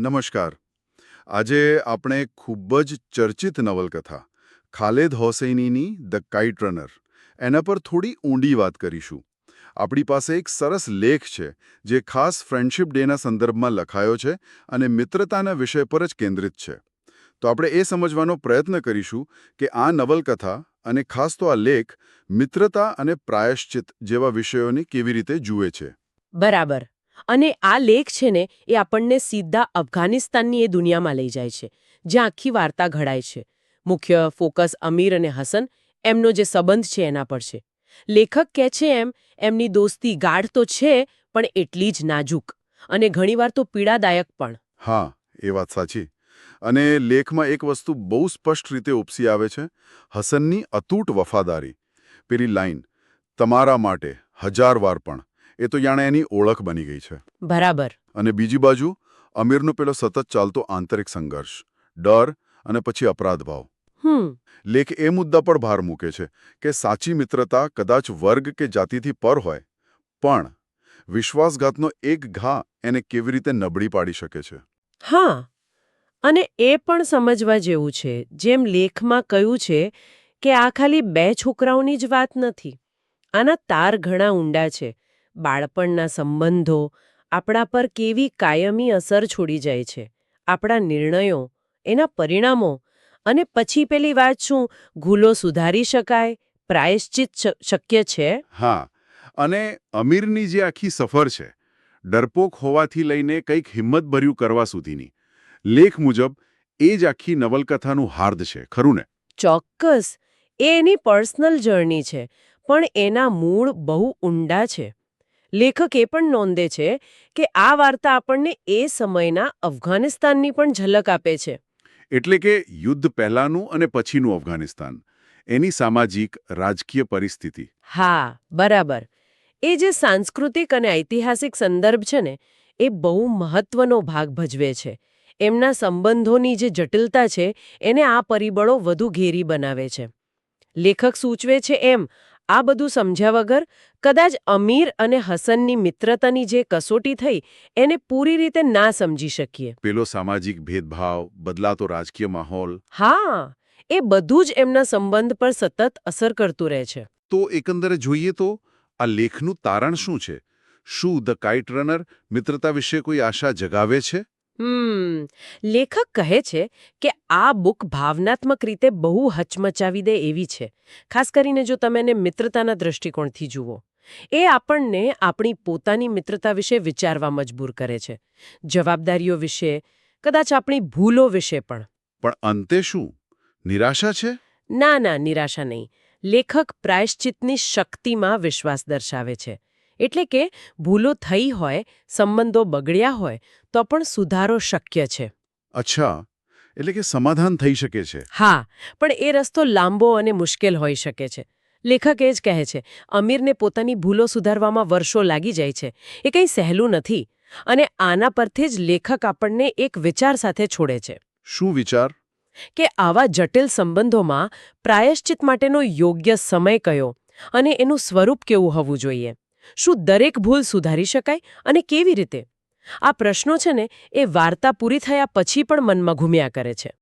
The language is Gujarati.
નમસ્કાર. આજે આપણે ખૂબ જ ચર્ચિત નવલકથા, ખાલેદ હોસૈનીની ધ કાઇટ રનર. એના પર થોડી ઊંડી વાત કરીશું. આપણી પાસે એક સરસ લેખ છે, જે ખાસ ફ્રેન્ડશિપ ડેના સંદર્ભમાં લખાયો છે અને મિત્રતાના વિષય પર જ કેન્દ્રિત છે. તો આપણે એ સમજવાનો પ્રયત્ન કરીશું કે આ નવલકથા અને ખાસ તો આ લેખ મિત્રતા અને પ્રાયશ્ચિત જેવા વિષયોને કેવી રીતે જુએ છે. બરાબર. અને આ લેખ છે ને, એ આપણને સીધા અફઘાનિસ્તાનની એ દુનિયામાં લઈ જાય છે, જ્યાં આખી વાર્તા ઘડાય છે. મુખ્ય ફોકસ અમીર અને હસન એમનો જે સંબંધ છે એના પર છે. લેખક કહે છે એમ, એમની દોસ્તી ગાઢ તો છે, પણ એટલી જ નાજુક અને ઘણીવાર તો પીડાદાયક પણ. હા, એ વાત સાચી. અને લેખમાં એક વસ્તુ બહુ સ્પષ્ટ રીતે ઉપસી આવે છે, હસનની અતૂટ વફાદારી. પેલી લાઈન, તમારા માટે હજાર વાર પણ. એ તો જાણે એની ઓળખ બની ગઈ છે. બરાબર. અને બીજી બાજુ અમીરનો પેલો સતત ચાલતો આંતરિક સંઘર્ષ ડર અને પછી અપરાધભાવ લેખ એ મુદ્દા પર ભાર મૂકે છે કે સાચી મિત્રતા કદાચ વર્ગ કે જાતિથી પર હોય પણ વિશ્વાસઘાતનો એક ઘા એને કેવી રીતે નબળી પાડી શકે છે? હા. અને એ પણ સમજવા જેવું છે જેમ લેખમાં કહ્યું છે કે આ ખાલી બે છોકરાઓની જ વાત નથી. આના તાર ઘણા ઊંડા છે. બાળપણના સંબંધો આપણા પર કેવી કાયમી અસર છોડી જાય છે આપણા નિર્ણયો એના પરિણામો અને પછી પેલી વાત શું ભૂલો સુધારી શકાય પ્રાયશ્ચિત શક્ય છે? હા અને અમીરની જે આખી સફર છે ડરપોક હોવાથી લઈને કંઈક હિંમતભર્યું કરવા સુધીની લેખ મુજબ એ જ આખી નવલકથાનું હાર્દ છે ખરું ને? ચોક્કસ એ એની પર્સનલ જર્ની છે પણ એના મૂળ બહુ ઊંડા છે. લેખક એ પણ નોંધે છે કે આ વાર્તા આપણને એ સમયના અફઘાનિસ્તાનની પણ ઝલક આપે છે. એટલે કે યુદ્ધ પહેલાનું અને પછીનું અફઘાનિસ્તાન. એની સામાજિક રાજકીય પરિસ્થિતિ. હા બરાબર. એ જે સાંસ્કૃતિક અને ઐતિહાસિક સંદર્ભ છે ને એ બહુ મહત્વનો ભાગ ભજવે છે. એમના સંબંધોની જે જટિલતા છે એને આ પરિબળો વધુ ઘેરી બનાવે છે. લેખક સૂચવે છે એમ આ બધું સમજ્યા વગર કદાચ અમીર અને હસનની મિત્રતાની જે કસોટી થઈ એને પૂરી રીતે ના સમજી શકીએ. પેલો સામાજિક ભેદભાવ બદલાતો રાજકીય માહોલ. હા એ બધું જ એમના સંબંધ પર સતત અસર કરતું રહે છે. તો એકંદરે જોઈએ તો આ લેખનું તારણ શું છે? શું ધ કાઇટ રનર મિત્રતા વિશે કોઈ આશા જગાવે છે? હમ લેખક કહે છે કે આ બુક ભાવનાત્મક રીતે બહુ હચમચાવી દે એવી છે ખાસ કરીને જો તમે એને મિત્રતાના દ્રષ્ટિકોણથી જુઓ. એ આપણને આપણી પોતાની મિત્રતા વિશે વિચારવા મજબૂર કરે છે જવાબદારીઓ વિશે કદાચ આપણી ભૂલો વિશે પણ. પણ અંતે શું? નિરાશા છે? ના ના નિરાશા નહીં. લેખક પ્રાયશ્ચિતની શક્તિમાં વિશ્વાસ દર્શાવે છે. એટલે કે ભૂલો થઈ હોય સંબંધો બગડ્યા હોય તો પણ સુધારો શક્ય છે. અચ્છા એટલે કે સમાધાન થઈ શકે છે. હા પણ એ રસ્તો લાંબો અને મુશ્કેલ હોઈ શકે છે. લેખક એ જ કહે છે અમીરને પોતાની ભૂલો સુધારવામાં વર્ષો લાગી જાય છે. એ કંઈ સહેલું નથી. અને આના પરથી જ લેખક આપણને એક વિચાર સાથે છોડે છે. શું વિચાર? કે આવા જટિલ સંબંધોમાં પ્રાયશ્ચિત માટેનો યોગ્ય સમય કયો અને એનું સ્વરૂપ કેવું હોવું જોઈએ. શું દરેક ભૂલ સુધારી શકાય અને કેવી રીતે? આ પ્રશ્નો છે ને, એ વાર્તા પૂરી થયા પછી પણ મનમાં ઘૂમ્યા કરે છે.